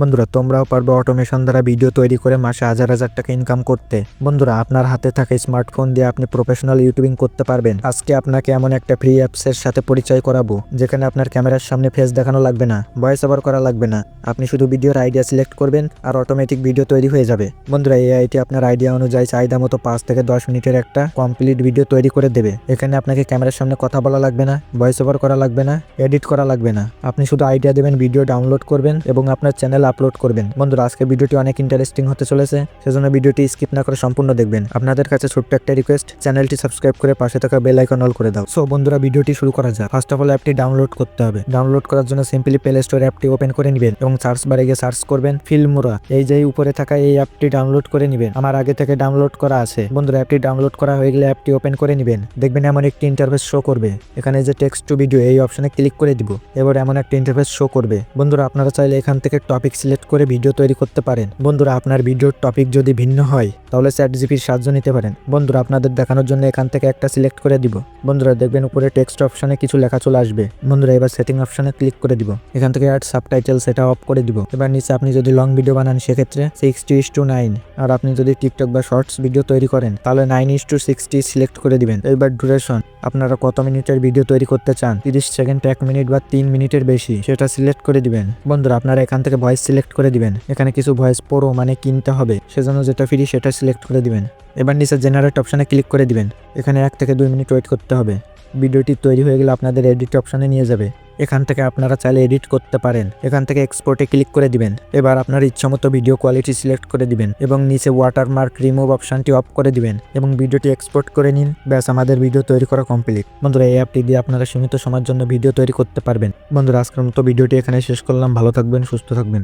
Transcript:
বন্ধুরা, তোমরাও পারবে অটোমেশন দ্বারা ভিডিও তৈরি করে মাসে হাজার হাজার টাকা ইনকাম করতে। বন্ধুরা, আপনার হাতে থাকা স্মার্টফোন দিয়ে আপনি প্রফেশনাল ইউটিউবিং করতে পারবেন। আজকে আপনাকে এমন একটা ফ্রি অ্যাপসের সাথে পরিচয় করাবো, যেখানে আপনার ক্যামেরার সামনে ফেস দেখানো লাগবে না ভয়েস ওভার করা লাগবে না। আপনি শুধু ভিডিওর আইডিয়া সিলেক্ট করবেন আর অটোমেটিক ভিডিও তৈরি হয়ে যাবে। বন্ধুরা, এই আইটি আপনার আইডিয়া অনুযায়ী চাহিদা মতো পাঁচ থেকে দশ মিনিটের একটা কমপ্লিট ভিডিও তৈরি করে দেবে। এখানে আপনাকে ক্যামেরার সামনে কথা বলা লাগবে না ভয়েস ওভার করা লাগবে না এডিট করা লাগবে না। আপনি শুধু আইডিয়া দেবেন ভিডিও ডাউনলোড করবেন এবং আপনার চ্যানেল আপলোড করবেন। বন্ধুরা আজকে ভিডিওটি অনেক ইন্টারেস্টিং হতে চলেছে, সেজন্য ভিডিওটি স্কিপ না করে সম্পূর্ণ দেখবেন। আপনাদের কাছে ছোট্ট একটা রিকোয়েস্ট চ্যানেলটি সাবস্ক্রাইব করে পাশে থাকা বেল আইকন অল করে দাও। সো বন্ধুরা, ভিডিওটি শুরু করা যাক। ফার্স্ট অফ অল অ্যাপটি ডাউনলোড করতে হবে। ডাউনলোড করার জন্য সিম্পলি প্লে স্টোর অ্যাপটি ওপেন করে নেবেন এবং সার্চ বারে গিয়ে সার্চ করবেন ফিল্মোরা এই যে উপরে থাকা এই অ্যাপটি ডাউনলোড করে নেবেন। আমার আগে থেকে ডাউনলোড করা আছে। বন্ধুরা অ্যাপটি ডাউনলোড করা হয়ে গেলে অ্যাপটি ওপেন করে নেবেন। দেখবেন এমন একটি ইন্টারফেস শো করবে। এখানে যে টেক্সট টু ভিডিও এই অপশনে ক্লিক করে দিব। এবার এমন একটা ইন্টারফেস শো করবে। বন্ধুরা, আপনারা চাইলে এখান থেকে টপিক সিলেক্ট করে ভিডিও তৈরি করতে পারেন। বন্ধুরা, আপনার ভিডিওর টপিক যদি ভিন্ন হয়, তাহলে স্যাট জিপির সাহায্য নিতে পারেন। বন্ধুরা, আপনাদের দেখানোর জন্য এখান থেকে একটা সিলেক্ট করে দিব। বন্ধুরা দেখবেন উপরে টেক্সট অপশানে কিছু লেখা চলে আসবে। বন্ধুরা, এবার সেটিং অপশনে ক্লিক করে দিব। এখান থেকে অ্যাড সাবটাইটেল সেটা অফ করে দিব। এবার নিচে আপনি যদি লং ভিডিও বানান, সেক্ষেত্রে সিক্সটি ইস টু নাইন আর আপনি যদি টিকটক বা শর্টস ভিডিও তৈরি করেন, তাহলে nine is to sixty select করে দিবেন। এবার ডুরেশন আপনারা কত মিনিটের ভিডিও তৈরি করতে চান? তিরিশ সেকেন্ড এক মিনিট বা তিন মিনিটের বেশি, সেটা সিলেক্ট করে দিবেন। বন্ধুরা, আপনারা এখান থেকে ভয়েস সিলেক্ট করে দিবেন। এখানে কিছু ভয়েস প্রো মানে কিনতে হবে। সেজন্য যেটা ফ্রি সেটা সিলেক্ট করে দিবেন। এবার নিচে জেনারেট অপশানে ক্লিক করে দিবেন। এখানে এক থেকে দুই মিনিট ওয়েট করতে হবে। ভিডিওটি তৈরি হয়ে গেলে আপনাদের এডিট অপশানে নিয়ে যাবে। এখান থেকে আপনারা চাইলে এডিট করতে পারেন। এখান থেকে এক্সপোর্টে ক্লিক করে দিবেন। এবার আপনার ইচ্ছামতো ভিডিও কোয়ালিটি সিলেক্ট করে দিবেন এবং নিচে ওয়াটারমার্ক রিমুভ অপশানটি অফ করে দিবেন এবং ভিডিওটি এক্সপোর্ট করে নিন। ব্যাস, আমাদের ভিডিও তৈরি করা কমপ্লিট বন্ধুরা, এই অ্যাপটি দিয়ে আপনারা সীমিত সময়ের জন্য ভিডিও তৈরি করতে পারবেন। বন্ধুরা, আজকের মতো ভিডিওটি এখানে শেষ করলাম। ভালো থাকবেন, সুস্থ থাকবেন।